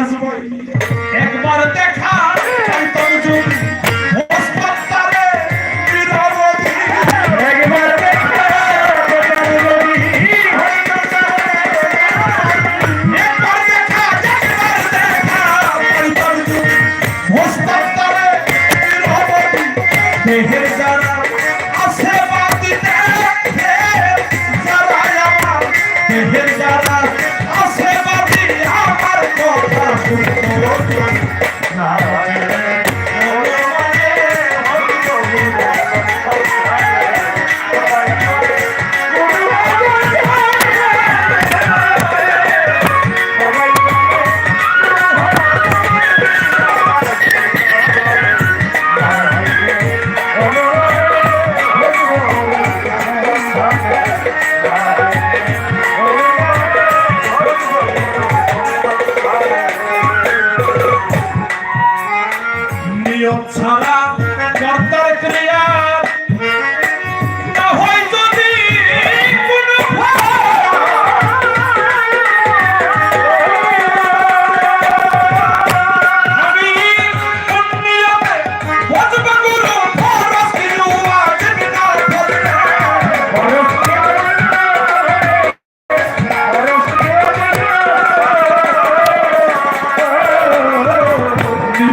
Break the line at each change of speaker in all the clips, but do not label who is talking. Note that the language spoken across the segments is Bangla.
É que até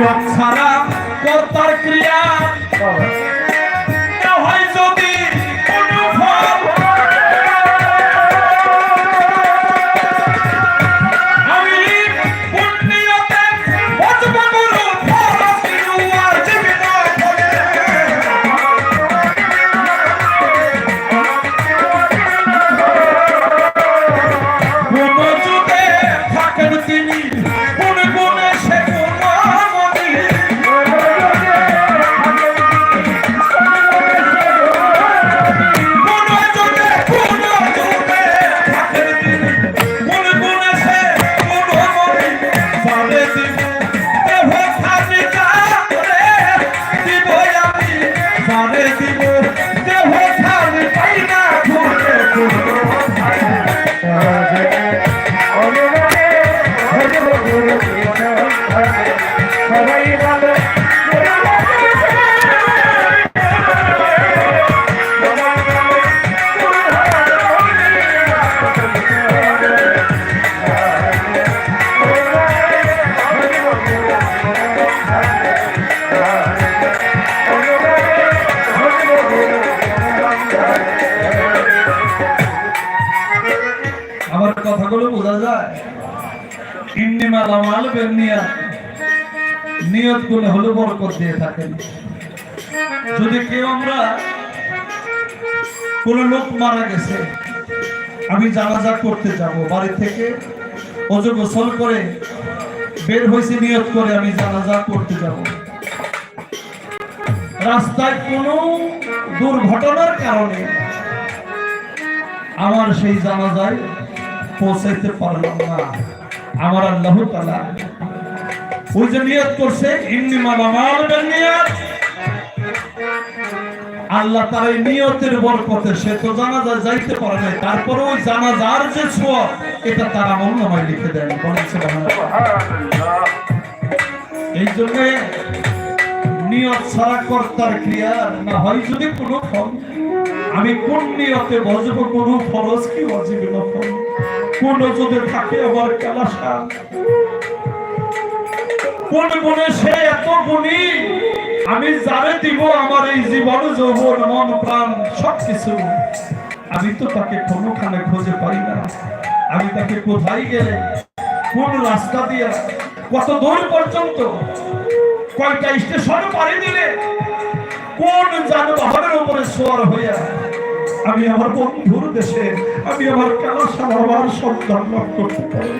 রং কর্তার ক্রিয়া কথাগুলো বোঝা যায়। নিয়ত হলো বরকত দিয়ে থাকেন। যদি কেউ আমরা লোক মারা গেছে, আমি জানাজা করতে যাব, বাড়ি থেকে অজু গোসল করে বের হয়েছে, নিয়ত করে আমি জানাজা করতে যাব। রাস্তায় কোনো দুর্ঘটনার কারণে আমার সেই জানাজায় পৌঁছাইতে পারলাম না। আমার আল্লাহ তালা ওই যে নিয়ত করছে মালামাল নিয়ত। আল্লাহ তার এই নিয়তের বরকতে সে তো জানাজা যাইতে পারে নাই তারপরে ওই জানাজার যে ছোঁয়া এটা তার আমল নামায় লিখে দেন। এই জন্য নিয়ত ছাড়া কর্তার ক্রিয়া না হয় যদি কোনো ফল। আমি কোন নিয়তে বসবো কোন ফরজ কি অজীব ফল কোন যদি থাকে আমার কালাসা কোন গুণে সে এত গুণী? আমি যারে দিব আমার এই জীবন যৌবন, মন, প্রাণ, সবকিছু। আমি তো তাকে কোনোখানে খুঁজে পাই না। আমি তাকে কোথায় গেলে? কোন রাস্তা দিয়ে? কত দূর পর্যন্ত? কয়টা স্টেশন পাড়ি দিলে? কোন যানবাহনের উপরে সোয়ার হইয়া আমি আমার বন্ধুর দেশে আমি আমার কেন বাবার সন্তান লাভ করতে পারি।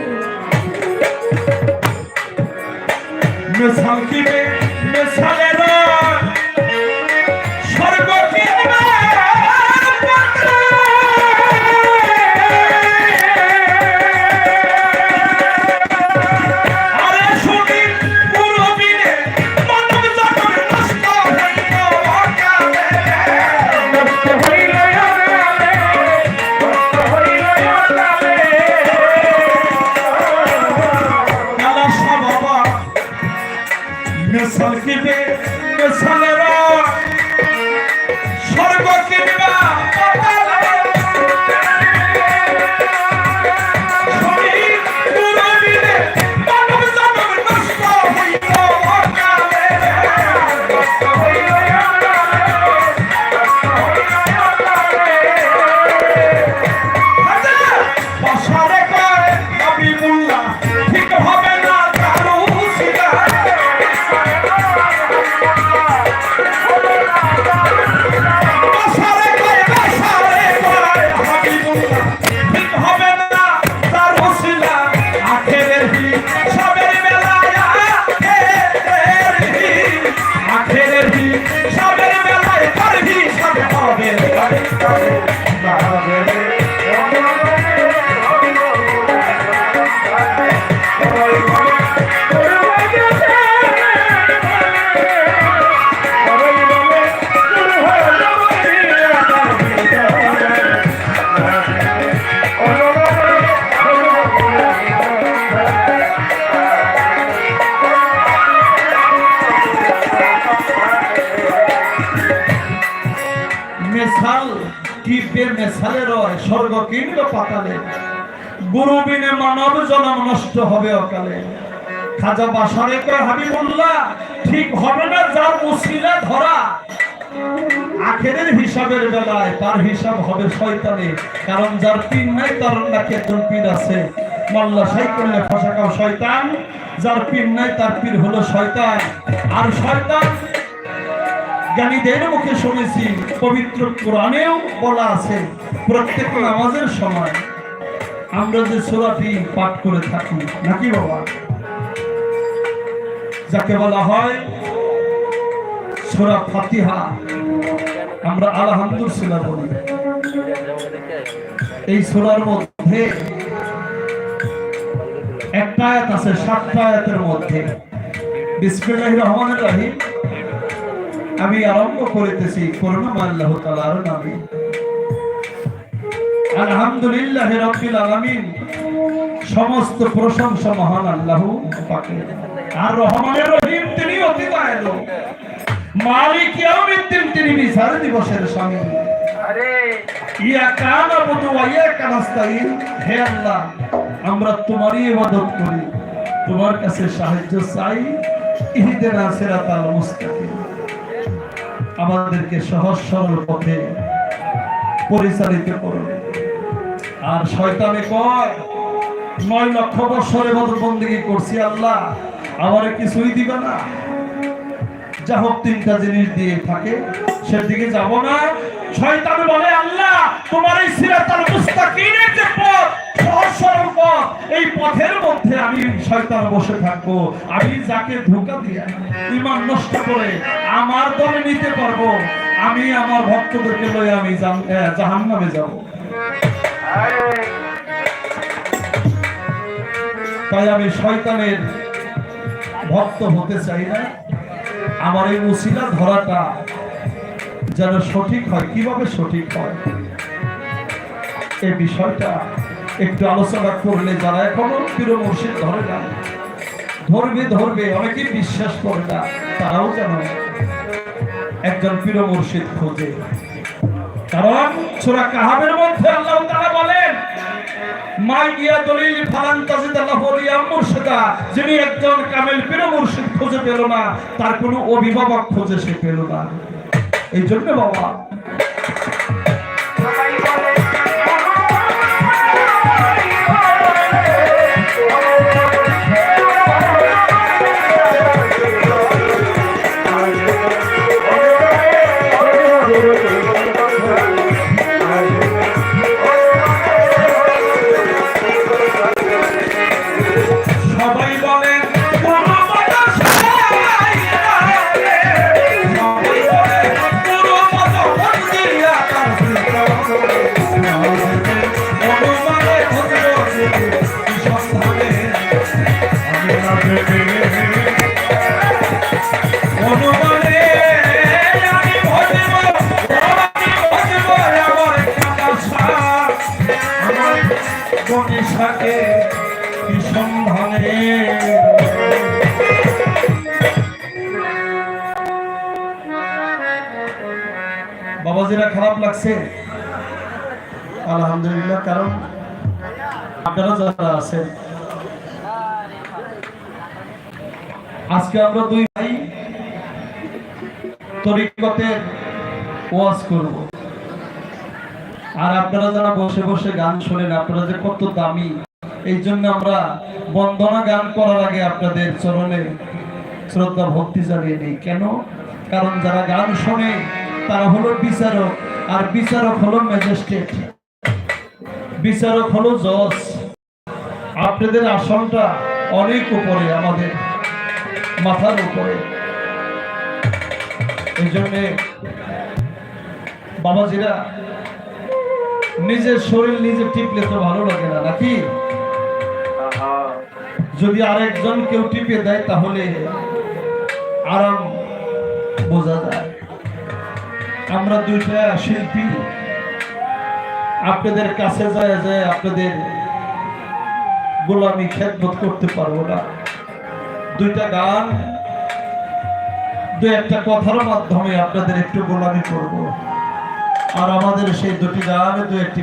কি বে রয় স্বর্গ কিংবা পাতালে। গুরু বিনে মানব জনম নষ্ট হবে অকালে। খাজা বাসারে কয় হাবিবুল্লাহ, ঠিক হবে না যার মুসিলা ধরা। আখেরের হিসাবের বেলায় তার হিসাব হবে শয়তানে, কারণ যার পিন নাই, তার নাকি একজন পীর আছে। মাল্লা সাই করলে ফসাকাও শয়তান, যার পীর নাই, তার পীর হলো শয়তান। আর শয়তান জ্ঞানীদের মুখে শুনেছি, পবিত্র কোরআনেও বলা আছে, প্রত্যেক নামাজের সময় আমরা যে সোরাটি পাঠ করে থাকি, নাকি বাবা? যাকে বলা হয় সোরা ফাতিহা। আমরা আলহামদুলিল্লাহ বলি। এই সোরার মধ্যে একটা আয়াত আছে, সাতটা আয়াতের মধ্যে। বিসমিল্লাহির রহমানির রহিম। আমি আরম্ভ করিতেছি, করুণা আল্লাহ তাআলার নামে। আলহামদুলিল্লাহ রাব্বিল আলামিন, সমস্ত প্রশংসা মহান আল্লাহ পাকের। আর রহমানের রহিম তিনি অতি মালিক তিনি বিচার দিবসের স্বামী। ইয়া কানা ওয়া কানাস্তাইন হে আল্লাহ, আমরা তোমারই ইবাদত করি। তোমার কাছে সাহায্য চাই। ইহদিনা সিরাতাল মুস্তাকিম। আমাদেরকে সহজ সরল পথে পরিচালিত করুন। আর শয়তানে কয়, নয় লক্ষ বছরে মতো বন্দিগি করছি আল্লাহ, আমারে কিছুই দিবে না। যা হোক তিনটা জিনিস দিয়ে থাকে, সেদিকে যাব না। শয়তান বলে, আল্লাহ, তোমার এই সিরাতাল মুস্তাকিমের যে পথ এই পথের মধ্যে আমি শয়তান বসে থাকব। আমি যাকে ধোকা ইমান নষ্ট করে আমার দলে নিতে পারব, আমি আমার ভক্তদেরকে লয়ে আমি জাহান নামে তাই আমি শয়তানের ভক্ত হতে চাই না। আমার এই উসিলা ধরাটা যেন সঠিক হয়। কীভাবে সঠিক হয়? এই বিষয়টা একটু আলোচনা করলে যারা এখনও প্রিয় মুর্শিদ ধরে না, ধরবে ধরবে, অনেকে বিশ্বাস করে না, তারাও যেন একজন প্রিয় মুর্শিদ খোঁজে। কারণ সূরা কাহাবের মধ্যে আল্লাহ তাআলা বলেন, মা ইয়া দলিল ফালান তাজিদ আল্লাহু ওলিয়া মুর্শিদা যিনি একজন কামেল পীর মুর্শিদ খুঁজে পেল না, তার কোনো অভিভাবক খুঁজে সে পেল না। এই জন্য বাবা কি সন্ধানে বাবাজিরা খারাপ লাগছে। আলহামদুলিল্লাহ, কারণ আপনারা যারা আছেন। আজকে আমরা দুই ভাই তরিকতের ওয়াজ করব। আর আপনারা যারা বসে বসে গান শোনেন, আপনারা যে কত দামি। এই জন্য আমরা বন্দনা গান করার আগে আপনাদের চরণে শ্রদ্ধা, ভক্তি জানিয়ে নেই। কেন? কারণ যারা গান শোনে, তারা হলো বিচারক, আর বিচারক হলো ম্যাজিস্ট্রেট। বিচারক হলো জজ। আপনাদের আসনটা অনেক উপরে, আমাদের মাথার উপরে। এই জন্যে বাবাজিরা নিজের শরীর নিজে টিপলে তো ভালো লাগে না নাকি? যদি আরেকজন কেউ টিপে দেয় তাহলে আরাম বোঝা যায়। আমরা দুইটা শিল্পী। আপনাদের কাছে যায় যায় আপনাদের গোলামি খেদমত করতে পারব না। দুইটা গান দু একটা কথার মাধ্যমে আপনাদের একটু গোলামি করব। আর আমাদের সেই দুটি গান দু একটি